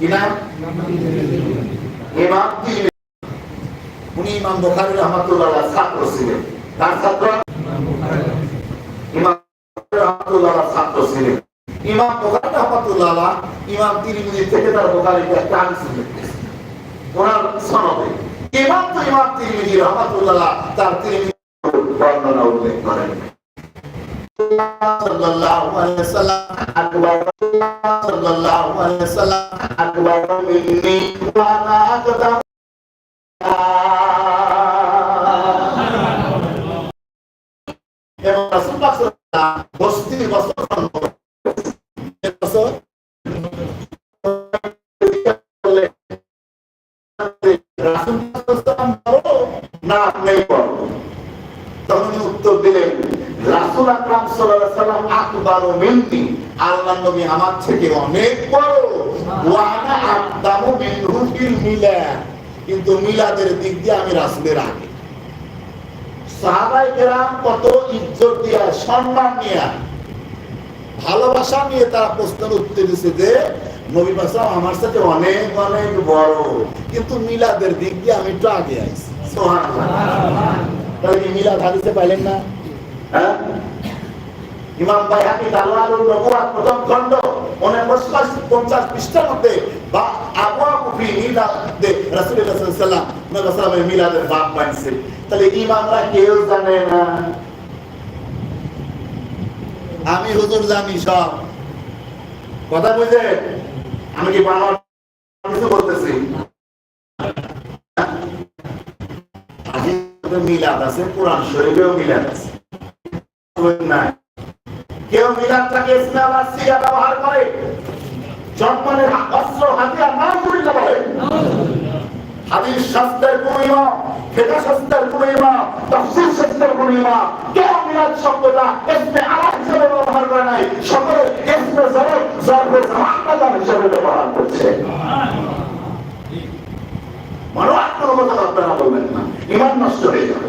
ইমাম তিরমিজি উনি ইমাম বুখারী রহমাতুল্লাহ ছাত্র ছিলেন। তার ছাত্র? ইমাম রহমাতুল্লাহ ছাত্র ছিলেন। ইমাম বুখারী রহমাতুল্লাহ ইমাম থেকে তার ওনার সনদে। ইমাম তো ইমাম তার বর্ণনা উল্লেখ করেন। Sallallahu alaihi wasallam akbar sallallahu alaihi wasallam akbar minni wa ana aqdam আকবারু আল্লাহ আমার থেকে অনেক বড়। কিন্তু মিলাদের দিক দিয়ে আমি আগে। সাহাবাই কেরাম কত ইজ্জত দিয়া, সম্মান নিয়ে, ভালোবাসা নিয়ে তারা প্রশ্নের উত্তর দিচ্ছে যে, নবী পাশা আমার সাথে অনেক অনেক বড়। কিন্তু মিলাদের দিক দিয়ে আমি একটু আগে আইছি। সুবহানাল্লাহ। তাহলে মিলাদ পাইলেন না? হ্যাঁ? ইমাম বাইহাকি দালালুল নবুয়াত প্রথম খণ্ড 49 50 পৃষ্ঠার মধ্যে, বা রাসূলুল্লাহ সাল্লাল্লাহু আলাইহি ওয়াসাল্লাম, নবী সাল্লামের মিলাদের বাপ তাহলে ইমামরা কেউ জানে না। আমি হুজুর জানি সব। কথা বুঝে আমি কি বানার কিছু বলতেছি? মিলাদ আছে, কোরআন শরীফেও মিলাদ আছে। নাই কেউ মিলাদটাকে ইসলাম আর সিয়া ব্যবহার করে, জন্মানের অস্ত্র হাতিয়ার নাম করিলে বলে। হাদিস শাস্ত্রের কোন কেউ শব্দটা আলাদা হিসেবে ব্যবহার করে নাই। সকলে হিসেবে ব্যবহার করছে। আপনারা বলবেন না, ইমান নষ্ট হয়ে যাবে।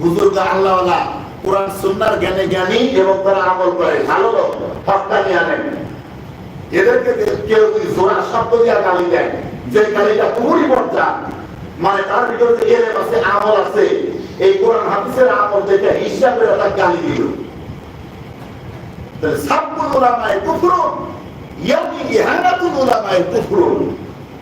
বুজুর্গ আল্লাহওয়ালা কোরআন সুন্নাহর জ্ঞানে জ্ঞানী এবং তারা আমল করে। ভালো লোক হক্কানি আলেম এদেরকে কেউ যদি জোড়া শব্দ দিয়া গালি দেয়, যে গালিটা পুরি পর্যা মানে তার ভিতরে যে এলেম আছে, আমল আছে, এই কোরআন, হাদিসের আমল দেখে হিসাবে ওটা গালি দিল। সাব্বুল উলামায়ে কুফরুন ইয়ানি ইহানাতুল উলামায়ে কুফরুন।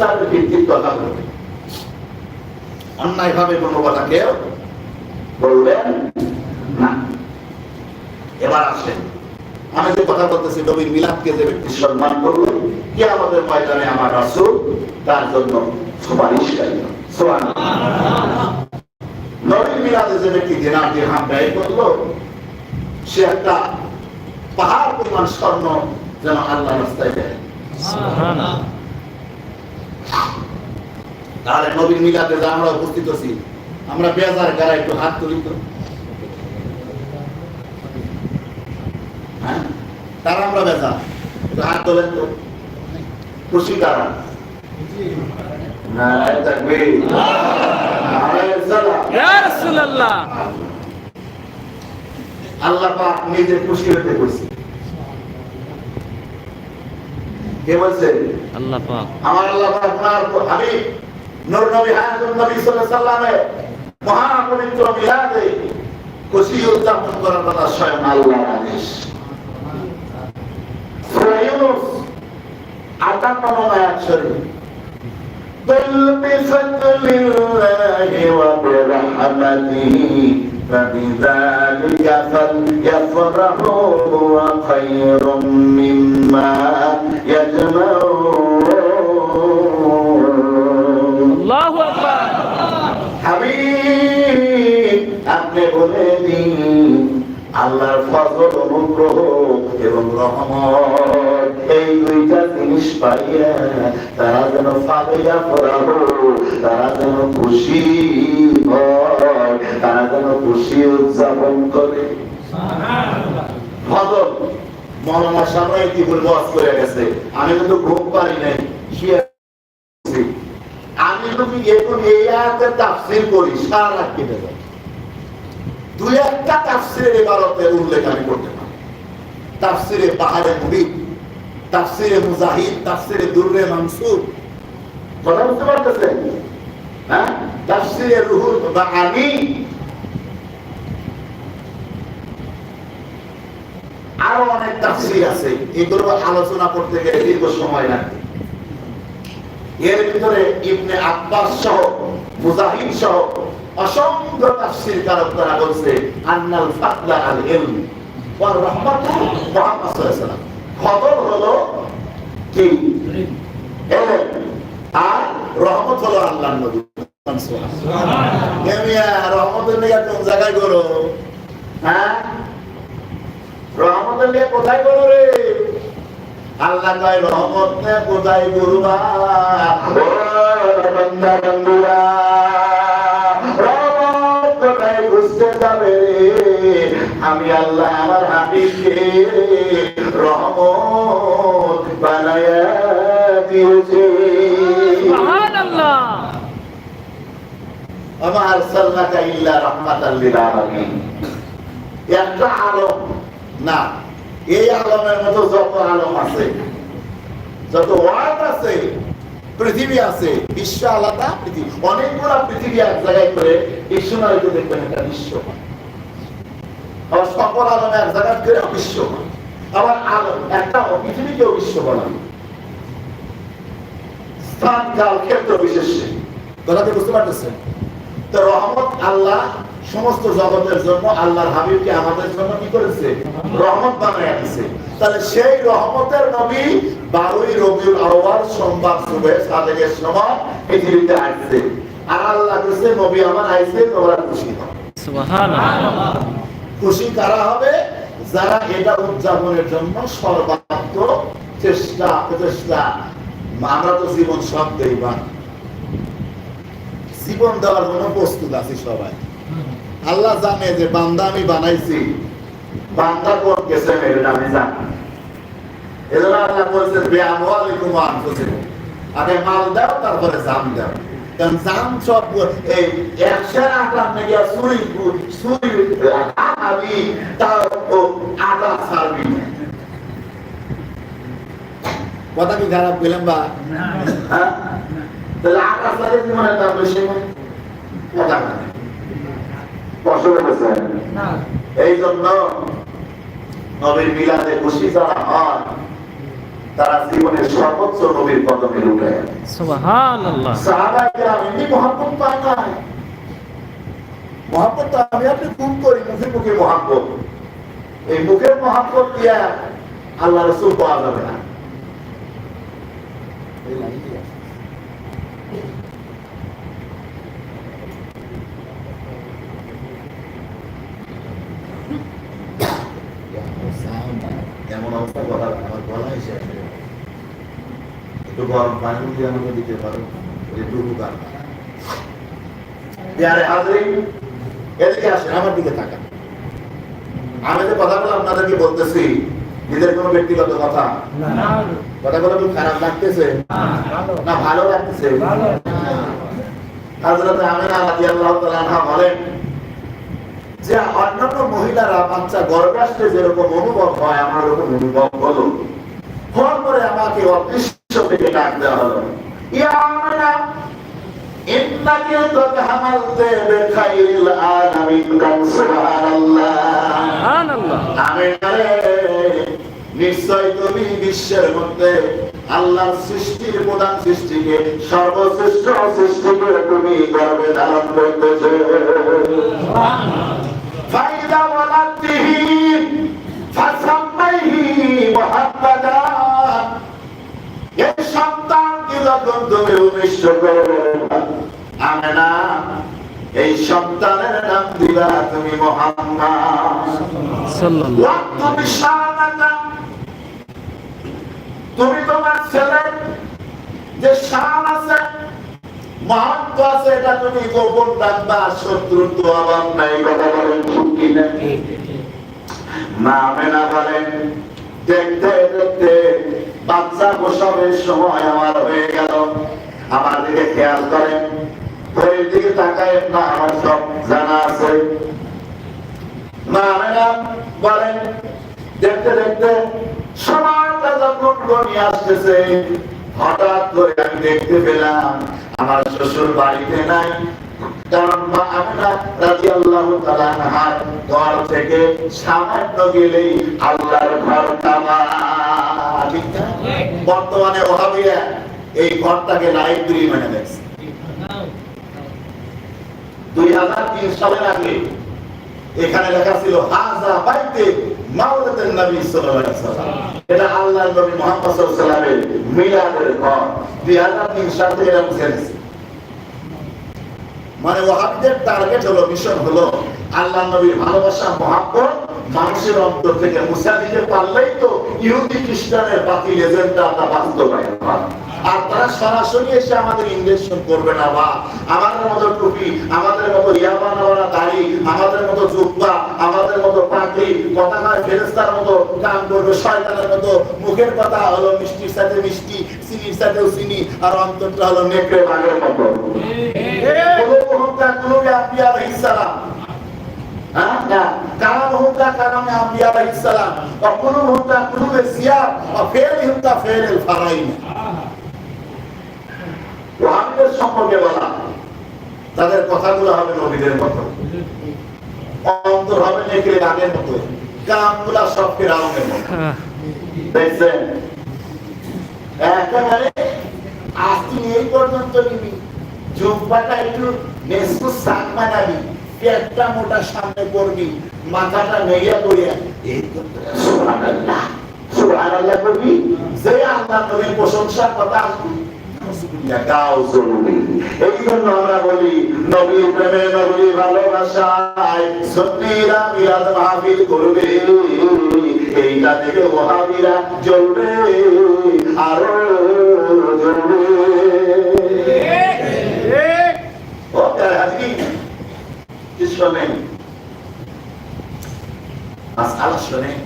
ইনসাফের ভিত্তিক কথা বলবে অন্যায় ভাবে কোনো কথা কেউ বলবেন না। এবার আসেন আমি যে কথা বলতেছি, নবীর মিলাদকে যে ব্যক্তি সম্মান করল, কে আমাদের ময়দানে আমার রাসূল, তার জন্য সুবহানাল্লাহ। নবীর মিলাদে যে ব্যক্তি দিনার দিরহাম ব্যয় করল, সে একটা পাহাড় পরিমাণ স্বর্ণ যেন আল্লাহ রাস্তায় দেয়। তাহলে নবীর মিলাদে যে আমরা উপস্থিত আছি আমরা বেজার গারা একটু হাত তুলি তো। হ্যাঁ? তারা আমরা বেজার। একটু হাত তোলেন তো। খুশি আল্লাহ পাক নিজে খুশি হতে কে বলছে? আল্লাহ পাক। আমার আল্লাহ পাক ওনার হাবিব। নূর নবী হায়াতুন নবী সাল্লাল্লাহু আলাইহি সাল্লামের মহা পবিত্র মিলাদে খুশি উদযাপন করার কথা স্বয়ং আল্লাহর আদেশ সূরা ইউনূস আট আটান্ন নম্বর আয়াত শরীফ قل بفضل الله وبرحمته فبذلك فليفرحوا هو خير مما يجمعون আপনি বলে দিন, আল্লাহর ফজল, অনুগ্রহ এবং রহমত। এই দুইটা জিনিস পাইয়া তারা যেন ফাবিয়া ফরাহ তারা যেন খুশি হয়, তারা যেন খুশি উদযাপন করে। ফজল, মৌলানা সামনে বলব ওয়াজ করে গেছে। আমি কিন্তু ঘুম পারি নাই আমি যদি এখন এই আয়াতের তাফসীর করি, সারা রাত কেটে দুই একটা তাফসিরের উল্লেখ আমি করতে পারি। তাফসিরে তাফসিরে মুজাহিদ, তাফসিরে দুররে মানসুর। কথা বুঝতে হ্যাঁ? তাফসিরে রুহুল বাহানি আরও অনেক তাফসির আছে, এগুলো আলোচনা করতে গেলে দীর্ঘ সময় লাগবে। এর ভিতরে ইবনে আব্বাস সহ, মুজাহিদ সহ অসংখ্য তাফসীর কারক তারা বলছে, আন্নাল ফাদলা আল ইলম ওয়া রাহমাতু মুহাম্মদ সাল্লাল্লাহু খবর হলো কি? ইলম আর রহমত হলো আল্লাহর নবী হ্যাঁ? কোথায় করো রে? আল্লাহ রহমত কোথায় বুঝতে যাবে আমি আল্লাহ আমার হাবিবকে রহমত বানায়া দিয়েছি। সুবহানাল্লাহ। আমা আরসালনাকা ইল্লা রাহমাতাল লিল আলামিন। একটা আলম না এই আলমের মতো যত আলম আছে যত ওয়ার্ড আছে পৃথিবী আছে, বিশ্ব আলাদা পৃথিবী। অনেকগুলো পৃথিবী এক জায়গায় করে ডিকশনারিতে দেখবেন একটা বিশ্ব আবার সকল আলম এক জায়গায় করে বিশ্ব আবার আলম একটা পৃথিবীকেও বিশ্ব বলা স্থান, কাল, ক্ষেত্র বিশেষে। বুঝতে পারতেছেন? তো রহমত আল্লাহ সমস্ত জগতের জন্য, আল্লাহর হাবিবকে আমাদের জন্য কি করেছে? রহমত বানায় তাহলে সেই রহমতের নবী বারোই রবিউল আউয়াল সোমবার সুবে সাদেকের সময় পৃথিবীতে আসছে। আর আল্লাহ নবী আমার আইছে তোমরা খুশি হও। খুশি কারা হবে? যারা এটা উদযাপনের জন্য সর্বাত্মক চেষ্টা প্রচেষ্টা। আমরা তো জীবন সব দেইবা জীবন দেওয়ার জন্য প্রস্তুত আছি সবাই। আল্লাহ জানে যে বান্দা আমি বানাইছি। বান্দা কোন গেছে আমি জানি। এজন্য আল্লাহ বলছে বেআমালিকুম আনফুসিকুম। আগে মাল দাও তারপরে জাম দাও। কারণ জাম সব এই একশোর আটা মেগিয়া সুরি সুরি আবি তাও আটা ছাড়বি কথা কি খারাপ বা? তাহলে আটা ছাড়ে কি মনে তার বেশি কথা না। কষ্ট করেছে এই জন্য নবীর মিলাদে খুশি যারা হয় তারা জীবনের সর্বোচ্চ নবীর কদমে উঠে সুবহানাল্লাহ। সাহাবাই কেরাম এমনি মহব্বত পায় না। মহব্বত আমি আপনি খুব করি মুখে মুখে মহব্বত। এই মুখের মহব্বত দিয়া আল্লাহ রসুল পাওয়া যাবে না এই লাইনটি আছে। এমন অবস্থা কথা আমার গলা এসে আসে। একটু গরম পানি দিয়ে আমাকে দিতে পারো একটু উপকার। এদিকে আসেন আমার দিকে তাকান। আমি যে কথাগুলো আপনাদেরকে বলতেছি নিজের কোনো ব্যক্তিগত কথা? কথাগুলো কি খারাপ লাগতেছে? না ভালো। লাগতেছে? হাজরতে আমিনা রাদিয়াল্লাহু তাআলা বলেন যে অন্যান্য মহিলারা বাচ্চা গর্ভে আসলে যেরকম অনুভব হয় আমার ওরকম অনুভব হলো। হওয়ার পরে আমাকে অদৃশ্য থেকে ডাক দেওয়া হলো। ইয়া আমিনা ইন্নাকে কদ হামালতে বিখাইরিল আলামিন কান সুবহানাল্লাহ। সুবহানাল্লাহ। আমিনা নিশ্চয় তুমি বিশ্বের মধ্যে আল্লাহর সৃষ্টির প্রধান সৃষ্টিকে সর্বশ্রেষ্ঠ সৃষ্টিকে তুমি গর্বে ধারণ করতেছে। ফাইদা ওয়ালাতিহি ফাসাম্মাইহি মুহাম্মাদান। যখন তুমি উনিষ্ট করবে আমেনা এই সন্তানের নাম দিবা তুমি মোহাম্মদ। তুমি তোমার ছেলে যে শান আছে মহত্ব আছে এটা তুমি গোপন রাখবা শত্রুত্ব আবার নাই কথা বলেন মা মেনা বলেন। দেখতে দেখতে বাচ্চা প্রসবের সময় আমার হয়ে গেল। আমার দিকে খেয়াল করেন। দিকে তাকায়, না, আমার সব জানা আছে। মা বলেন, দেখতে দেখতে সময়টা যখন আসতেছে, হঠাৎ করে আমি দেখতে পেলাম আমার শ্বশুর বাড়িতে নাই। কারণ মা তাআলা আনহার ঘর থেকে সামান্য গেলেই আল্লাহর ঘর? বর্তমানে এই ঘরটাকে লাইব্রেরি মানে দেখছে দুই হাজার তিন সালের আগে এখানে লেখা ছিল, হাজা বাইতে মাওলাতের নবী সাল্লাল্লাহু আলাইহি এটা আল্লাহর নবী মুহাম্মদ সাল্লাল্লাহু আলাইহি মিলাদের ঘর। 2003 সাল গেছে মানে ওয়াহাবিদের টার্গেট হলো মিশন হলো আল্লাহ নবীর ভালোবাসা মহাব্বত মানুষের অন্তর থেকে। মুছা দিতে পারলেই তো ইহুদি খ্রিস্টানের বাতিল এজেন্ডা আমরা বাস্তবায়ন হয়। আর তারা সরাসরি এসে আমাদের ইনভেশন করবে না বা আমাদের মতো টুপি আমাদের মতো ইয়াবা নেওয়া দাড়ি আমাদের মতো জুব্বা আমাদের মতো পাখি কথা নয় ফেরেস্তার মতো কাম করবে শয়তানের মতো মুখের কথা হলো মিষ্টির সাথে মিষ্টি চিনির সাথেও চিনি আর অন্তরটা হলো নেকড়ে বাঘের মতো। হুকা কুলুবে আম্বিয়া আলাইহিসসালাম হ্যাঁ? তাদের কথাগুলো হবে নবীদের মতো। অন্তর হবে নেকড়ে আগের মতো। কামগুলা সব ফেরাউনের মতো। একেবারে আজকে এই পর্যন্ত নিবি। জুব্বাটা একটু মেসকু সাক বানাবি পেটটা মোটা সামনে করবি মাথাটা এই করবি? যে আল্লাহ নবীর প্রশংসার কথা আরও কি শোনেন মাসআলা শোনেন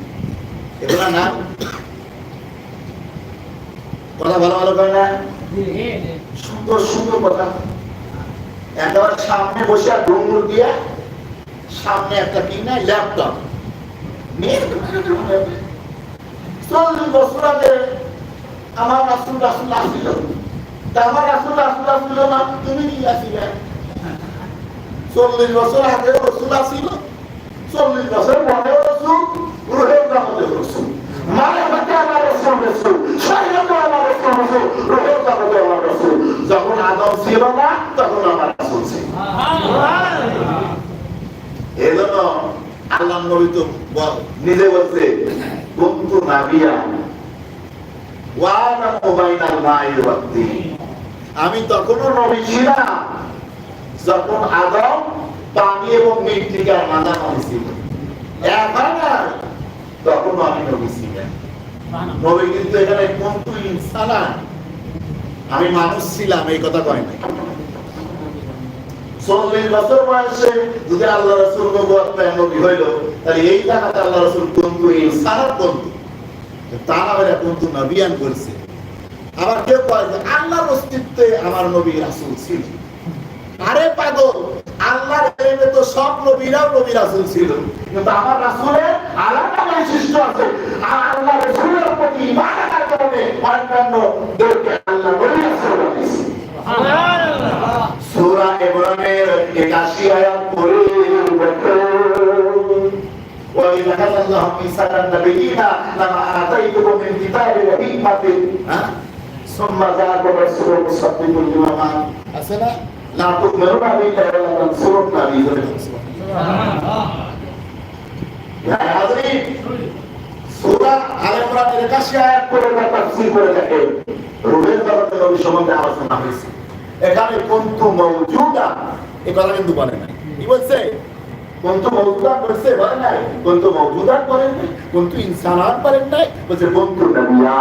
এগুলা না? কথা ভালো ভালো করে না? সুন্দর সুন্দর কথা। একেবারে সামনে বসে আর ডুঙ্গুর দিয়া সামনে একটা কি না ল্যাপটপ। চল্লিশ বছর আগে আমার রাসুল রাসুল আসছিল তা আমার রাসুল রাসুল আসছিল না, তুমি আসিলে। চল্লিশ বছর আগে রসুল আসছিল চল্লিশ বছর পরে রসুল, রুহের জগতে রসুল। মানে হতে আমার রসুল রসুল শরীরতে আমার রসুল রসুল, রুহের জগতে আমার রসুল। যখন আদম ছিল না, তখন আমার রসুল ছিল। এজন্য আল্লাহ নবী তো নিজে বলছে, কুন্তু নাবিয়া ওয়ানা মুবাইনাল মাই আমি তখনও নবী ছিলাম। যখন আদম পানি এবং মৃত্তিকার মাঝামাঝি ছিল এখন আর তখন আমি নবী ছিলাম নবী কিন্তু এখানে ইনসানা আমি মানুষ ছিলাম, এই কথা কয় নাই। চল্লিশ বছর বয়সে যদি আল্লাহ রসুল নবী হইল, তাহলে এই জায়গাতে আল্লাহ রসুল কুন্তু নবিয়ান করছে। আবার কেউ কয় যে, আল্লাহর অস্তিত্বে আমার নবী রাসূল ছিল আরে পাগল আল্লাহর এলেমে তো সব নবীরাও নবী রাসূল ছিল কিন্তু আমার রাসূলের আলাদা বৈশিষ্ট্য আছে আর আল্লাহ রাসূলের প্রতি ঈমান আনার কারণে অন্যান্য দেরকে আল্লাহ নবী রাসূল বানিয়েছে সূরা ইমরানের 81 আয়াত পড়ে দেখো وإذ أخذ الله আল্লাহু মিসালান নাবিয়িনা লামা আতাইতুকুম মিন কিতাবি ওয়া হিকমাতিন হ্যাঁ সুম্মা জাআকুম রাসূলুম মুসাদ্দিকুল লিমা মা'াকুম আছে না লা তু'মিনুনা বিল্লাহি ওয়া লা তানসুরুনা ইয়া হাযরিন সূরা আলে ইমরানের 81 আয়াত করে তাফসীর করে দেখে রুহের ব্যাপারে নবী সম্বন্ধে আলোচনা হয়েছে। এখানে কুনতু মাওজুদা নাই। বলছে কুনতু নবিয়া।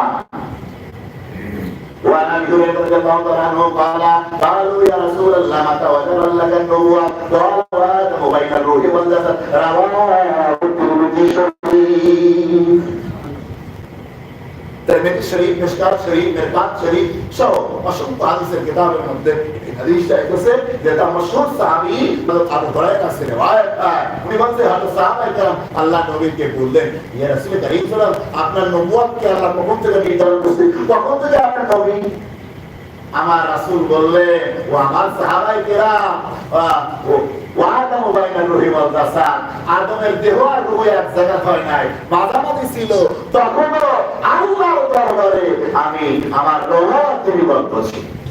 وعن ابي هريره رضي الله تعالى عنه قال قالوا يا رسول الله متى وجب لك النبوه قال وادم بين الروح والجسد رواه الترمذي الشريف তিরমিজি শরীফ মিশকাত শরীফ মিরকাত শরীফ সহ অসংখ্য হাদিসের কিতাবের মধ্যে এই হাদিসটা এসেছে যেটা মশহুর সাহাবী হযরত আবু হুরায়রা কাছে রিওয়ায়াত হয় উনি বলছেন হযরত সাহাবা کرام আল্লাহ নবীকে বললেন ইয়া রাসূল কারীম সাল্লাল্লাহু আলাইহি আপনার নবুয়তকে আল্লাহ কখন থেকে নির্ধারণ করছে কখন থেকে আপনার নবী আমার রাসূল বললেন ও আমার সাহাবাই কেরাম ওয়াদামু বাইনা রুহি ওয়াল জাসাদ আদমের দেহ আর রূহ এক জায়গা হয় নাই মাঝামাঝি ছিল তখনও আল্লাহর দরবারে আমি আমার রোহ তিনি করতেছি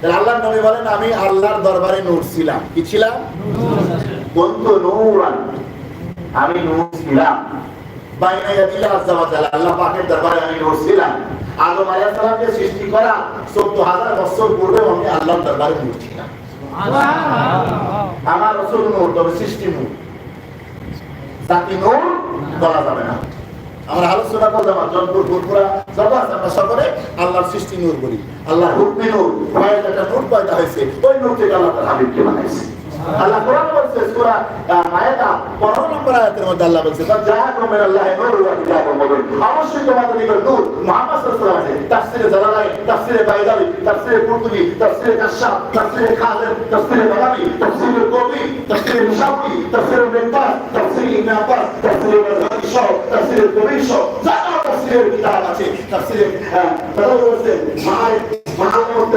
তাহলে আল্লাহর নবী বলেন আমি আল্লাহর দরবারে নূর ছিলাম। কি ছিলাম? আমি নূর ছিলাম। আল্লাহ পাকের দরবারে আমি নূর ছিলাম। আদম সৃষ্টি করা 14000 বছর পূর্বে আমি আল্লাহর দরবারে নূর ছিলাম। আমার রসুল নূর তবে সৃষ্টি নূর। জাতি নূর বলা যাবে না। আমরা আলোচনা করলাম জনপুর ফুরফুরা যত আছে আমরা সকলে আল্লাহর সৃষ্টি নূর বলি। আল্লাহ হুকমি নূর? ভয়ের নূর পয়দা হয়েছে, ওই নূর থেকে আল্লাহ তার হাবিবকে বানাইছে। আল্লাহ কোরআন বলছে, সূরা মায়েদা 15 নম্বর আয়াতের মধ্যে আল্লাহ বলছে তা জাআকুম মিনাল্লাহি নূরুন ওয়া কিতাবুম মুবিন অবশ্যই তোমাদের নিকট নূর মুহাম্মদ সাল্লাল্লাহু আলাইহি ওয়াসাল্লাম আছে। তাফসিরে জালালাইন বাইদাবি তাফসিরে কুরতুবি, তাফসিরে কাশফ তাফসিরে খালিদ তাফসিরে বাগাবি তাফসিরে কবি, তাফসিরে মুশাফি, তাফসিরে মিনবাস তাফসিরে ইবনে আব্বাস, তাফসিরে বাগাবি সহ তাফসিরে কবি সহ যত তাফসিরের কিতাব আছে তাফসিরে তারা বলছে মায় মুহাম্মদ